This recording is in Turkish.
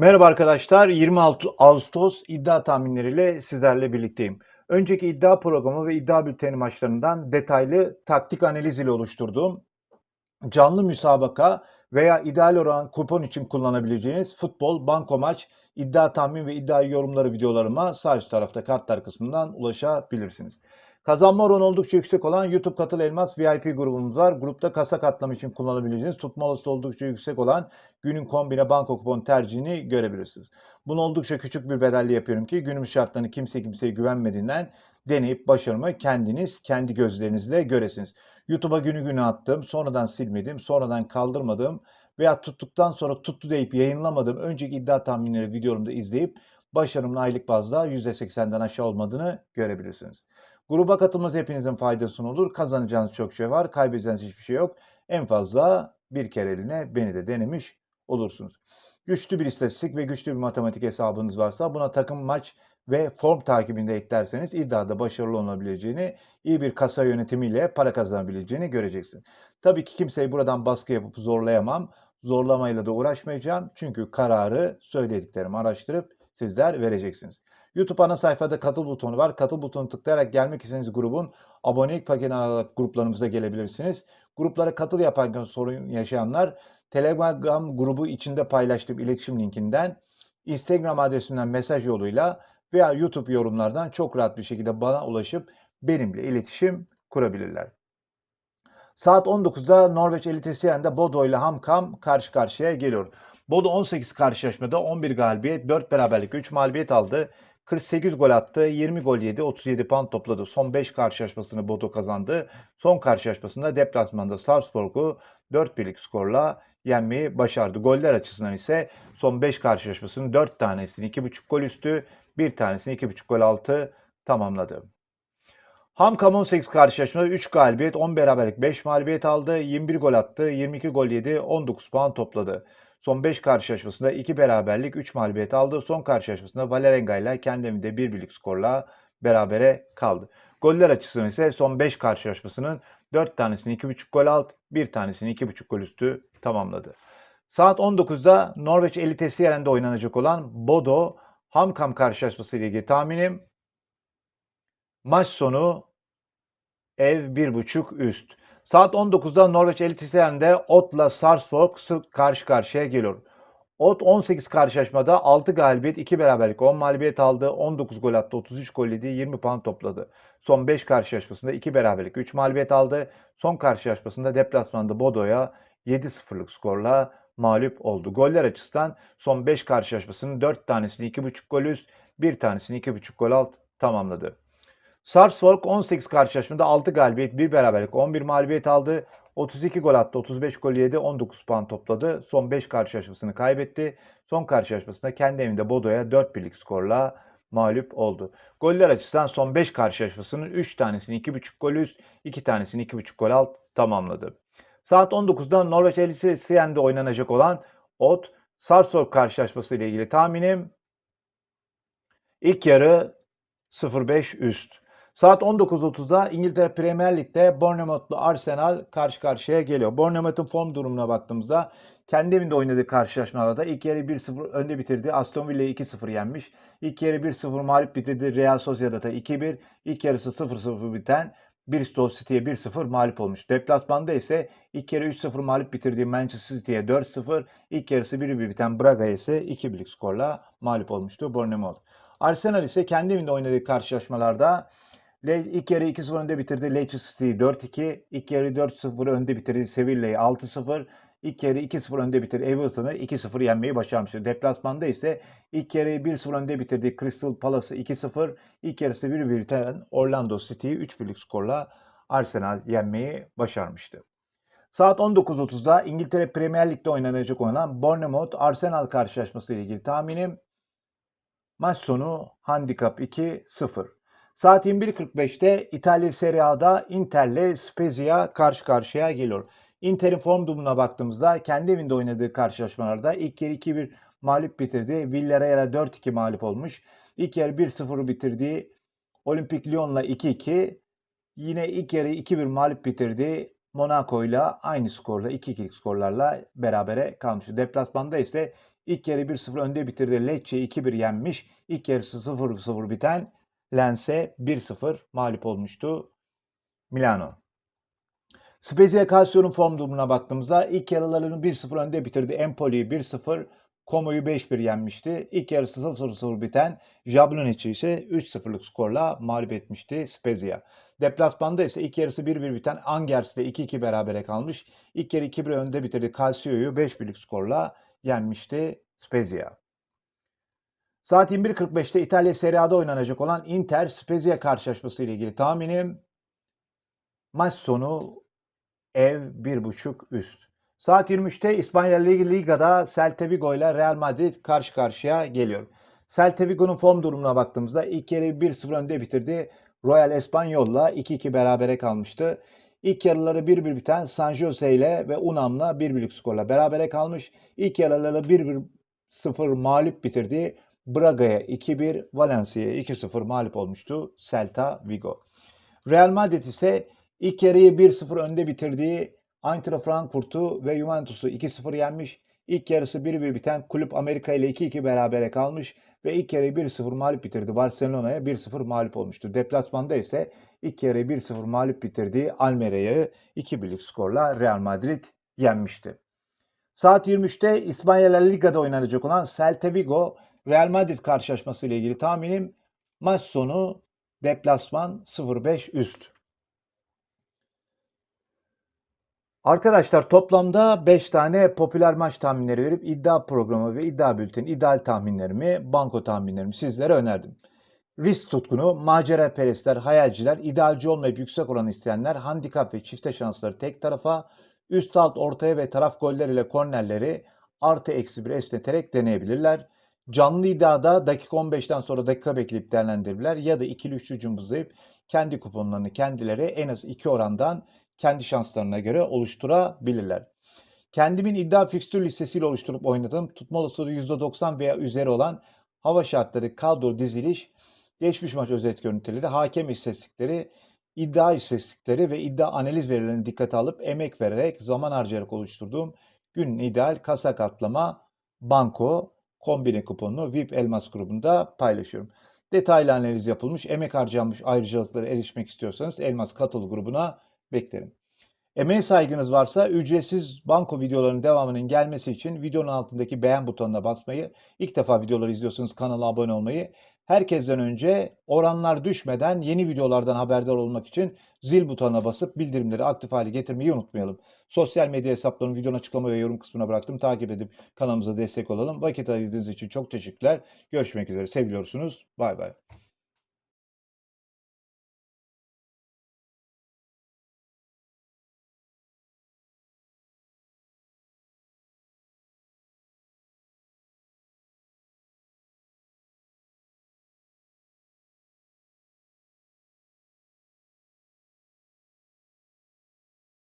Merhaba arkadaşlar. 26 Ağustos iddia tahminleriyle sizlerle birlikteyim. Önceki iddia programı ve iddia bülteni maçlarından detaylı taktik analiz ile oluşturduğum canlı müsabaka veya ideal oran kupon için kullanabileceğiniz futbol, banko maç, iddia tahmin ve iddia yorumları videolarıma sağ üst tarafta kartlar kısmından ulaşabilirsiniz. Kazanma oranı oldukça yüksek olan YouTube Katıl Elmas VIP grubumuz var. Grupta kasa katlama için kullanabileceğiniz tutma olasılığı oldukça yüksek olan günün kombine banko kupon tercihini görebilirsiniz. Bunu oldukça küçük bir bedelle yapıyorum ki günümüz şartlarını kimse kimseye güvenmediğinden deneyip başarımı kendiniz kendi gözlerinizle göresiniz. YouTube'a günü günü attım, sonradan silmedim, sonradan kaldırmadım veya tuttuktan sonra tuttu deyip yayınlamadığım önceki iddia tahminleri videomda izleyip başarımın aylık bazda %80'den aşağı olmadığını görebilirsiniz. Gruba katılmanız hepinizin faydasını olur. Kazanacağınız çok şey var, kaybedeceğiniz hiçbir şey yok. En fazla bir kereliğine beni de denemiş olursunuz. Güçlü bir istatistik ve güçlü bir matematik hesabınız varsa buna takım maç ve form takibinde eklerseniz iddiada başarılı olabileceğini, iyi bir kasa yönetimiyle para kazanabileceğini göreceksiniz. Tabii ki kimseyi buradan baskı yapıp zorlayamam. Zorlamayla da uğraşmayacağım. Çünkü kararı söylediklerimi araştırıp sizler vereceksiniz. YouTube ana sayfada katıl butonu var. Katıl butonu tıklayarak gelmek istediğiniz grubun abonelik paketi alarak gruplarımıza gelebilirsiniz. Gruplara katıl yaparken sorun yaşayanlar Telegram grubu içinde paylaştığım iletişim linkinden Instagram adresimden mesaj yoluyla veya YouTube yorumlardan çok rahat bir şekilde bana ulaşıp benimle iletişim kurabilirler. Saat 19'da Norveç Elitesiyen'de Bodo ile Hamkam karşı karşıya geliyor. Bodo 18 karşılaşmada 11 galibiyet, 4 beraberlik, 3 mağlubiyet aldı. 48 gol attı, 20 gol yedi, 37 puan topladı. Son 5 karşılaşmasını Bodo kazandı. Son karşılaşmasında deplasmanda Sarpsborg'u 4-1'lik skorla yenmeyi başardı. Goller açısından ise son 5 karşılaşmasının 4 tanesini 2.5 gol üstü, bir tanesini 2.5 gol altı tamamladı. Hamkam 18 karşılaşmada 3 galibiyet, 10 beraberlik, 5 mağlubiyet aldı. 21 gol attı, 22 gol yedi, 19 puan topladı. Son 5 karşılaşmasında 2 beraberlik, 3 mağlubiyet aldı. Son karşılaşmasında Valerenga ile kendi evinde 1 birlik skorla berabere kaldı. Goller açısından ise son 5 karşılaşmasının 4 tanesini 2.5 gol alt, 1 tanesini 2.5 gol üstü tamamladı. Saat 19'da Norveç elitesi yerinde oynanacak olan Bodo Hamkam karşılaşması ile ilgili tahminim maç sonu ev 1.5 üst. Saat 19'da Norveç Eliteserie'nde Ot'la Sarpsborg karşı karşıya geliyor. Ot 18 karşılaşmada 6 galibiyet, 2 beraberlik, 10 mağlubiyet aldı, 19 gol attı, 33 gol yedi, 20 puan topladı. Son 5 karşılaşmasında 2 beraberlik, 3 mağlubiyet aldı. Son karşılaşmasında deplasmanda Bodo'ya 7-0'lık skorla mağlup oldu. Goller açısından son 5 karşılaşmasının 4 tanesini 2.5 gol üst, 1 tanesini 2.5 gol alt tamamladı. Sarpsborg 18 karşılaşmada 6 galibiyet, 1 beraberlik, 11 mağlubiyet aldı. 32 gol attı, 35 gol yedi, 19 puan topladı. Son 5 karşılaşmasını kaybetti. Son karşılaşmasında kendi evinde Bodo'ya 4 birlik skorla mağlup oldu. Goller açısından son 5 karşılaşmasının 3 tanesini 2.5 gol üst, 2 tanesini 2.5 gol alt tamamladı. Saat 19'da Norveç Elitserie'nde oynanacak olan Ot Sarpsborg karşılaşması ile ilgili tahminim ilk yarı 0.5 üst. Saat 19.30'da İngiltere Premier Lig'de Bournemouth'lu Arsenal karşı karşıya geliyor. Bournemouth'un form durumuna baktığımızda kendi evinde oynadığı karşılaşmalarda ilk yarı 1-0 önde bitirdi. Aston Villa'yı 2-0 yenmiş. İlk yarı 1-0 mağlup bitirdi. Real Sociedad'a 2-1. İlk yarısı 0-0 biten Bristol City'ye 1-0 mağlup olmuş. Deplasmanda ise ilk yarı 3-0 mağlup bitirdiği Manchester City'ye 4-0. İlk yarısı 1-1 biten Braga'ya ise 2-1'lik skorla mağlup olmuştu Bournemouth. Arsenal ise kendi evinde oynadığı karşılaşmalarda ilk yarı 2-0 önde bitirdi. Leicester City'yi 4-2. İlk yarı 4-0 önde bitirdi. Sevilla'yı 6-0. İlk yarı 2-0 önde bitirdi. Everton'ı 2-0 yenmeyi başarmıştı. Deplasmanda ise ilk yarıyı 1-0 önde bitirdi. Crystal Palace'ı 2-0. İlk yarısı 1-1 biten Orlando City'yi 3-1'lik skorla Arsenal yenmeyi başarmıştı. Saat 19.30'da İngiltere Premier Lig'de oynanacak olan Bournemouth Arsenal karşılaşması ile ilgili tahminim maç sonu handikap 2-0. Saat 21.45'te İtalya Serie A'da Inter'le Spezia karşı karşıya geliyor. Inter'in form durumuna baktığımızda kendi evinde oynadığı karşılaşmalarda ilk yarı 2-1 mağlup bitirdi. Villarreal'a 4-2 mağlup olmuş. İlk yarı 1-0 bitirdiği Olimpik Lyon'la 2-2. Yine ilk yarı 2-1 mağlup bitirdi. Monaco ile aynı skorla 2-2'lik skorlarla berabere kalmıştı. Deplasmanda ise İlk yarı 1-0 önde bitirdi. Lecce'yi 2-1 yenmiş. İlk yarısı 0-0 biten Lens'e 1-0 mağlup olmuştu Milano. Spezia Calcio'nun form durumuna baktığımızda ilk yarılarını 1-0 önde bitirdi. Empoli'yi 1-0, Como'yu 5-1 yenmişti. İlk yarısı 0-0 biten Jablonic'i ise 3-0'lık skorla mağlup etmişti Spezia. Deplasmanda ise ilk yarısı 1-1 biten Angers ile 2-2 berabere kalmış. İlk yarı 2-1 önde bitirdi. Calcio'yu 5-1'lik skorla yenmişti Spezia. Saat 21.45'te İtalya Serie A'da oynanacak olan Inter Spezia karşılaşması ile ilgili tahminim maç sonu ev 1.5 üst. Saat 23'te İspanya Liga'da Celta Vigo ile Real Madrid karşı karşıya geliyor. Celta Vigo'nun form durumuna baktığımızda ilk yarı 1-0 önde bitirdi. Royal Espanyol'la 2-2 berabere kalmıştı. İlk yarıları 1-1 biten San Jose ile ve Unam'la 1-1'lik skorla berabere kalmış. İlk yarıları 1-1-0 mağlup bitirdi. Braga'ya 2-1, Valencia'ya 2-0 mağlup olmuştu Celta Vigo. Real Madrid ise ilk yarıyı 1-0 önde bitirdiği Eintracht Frankfurt'u ve Juventus'u 2-0 yenmiş. İlk yarısı 1-1 biten Kulüp Amerika ile 2-2 berabere kalmış ve ilk yarıyı 1-0 mağlup bitirdi. Barcelona'ya 1-0 mağlup olmuştu. Deplasmanda ise ilk yarıyı 1-0 mağlup bitirdiği Almeria'yı 2-1'lik skorla Real Madrid yenmişti. Saat 23'te İspanya La Liga'da oynanacak olan Celta Vigo Real Madrid karşılaşması ile ilgili tahminim maç sonu deplasman 0-5 üst. Arkadaşlar toplamda 5 tane popüler maç tahminleri verip iddia programı ve iddia bülteni ideal tahminlerimi, banko tahminlerimi sizlere önerdim. Risk tutkunu, macera perestler, hayalciler, idealci olmayıp yüksek oran isteyenler, handikap ve çifte şansları tek tarafa, üst alt ortaya ve taraf goller ile kornerleri artı eksi bir esneterek deneyebilirler. Canlı iddiada dakika 15'ten sonra dakika bekleyip değerlendirebilirler ya da ikili üçlü cımbızlayıp kendi kuponlarını kendileri en az iki orandan kendi şanslarına göre oluşturabilirler. Kendimin iddia fikstür listesiyle oluşturup oynadığım tutma olasılığı %90 veya üzeri olan hava şartları, kadro, diziliş, geçmiş maç özet görüntüleri, hakem istatistikleri, iddia istatistikleri ve iddia analiz verilerini dikkate alıp emek vererek, zaman harcayarak oluşturduğum günün ideal kasa katlama, banko, kombine kuponunu VIP Elmas grubunda paylaşıyorum. Detaylı analiz yapılmış, emek harcanmış ayrıcalıklara erişmek istiyorsanız Elmas Katıl grubuna beklerim. Emeğe saygınız varsa ücretsiz banko videolarının devamının gelmesi için videonun altındaki beğen butonuna basmayı, ilk defa videoları izliyorsanız kanala abone olmayı, herkesten önce oranlar düşmeden yeni videolardan haberdar olmak için zil butonuna basıp bildirimleri aktif hale getirmeyi unutmayalım. Sosyal medya hesaplarını videonun açıklama ve yorum kısmına bıraktım. Takip edip kanalımıza destek olalım. Vakit ayırdığınız için çok teşekkürler. Görüşmek üzere. Seviyorsunuz. Bay bay.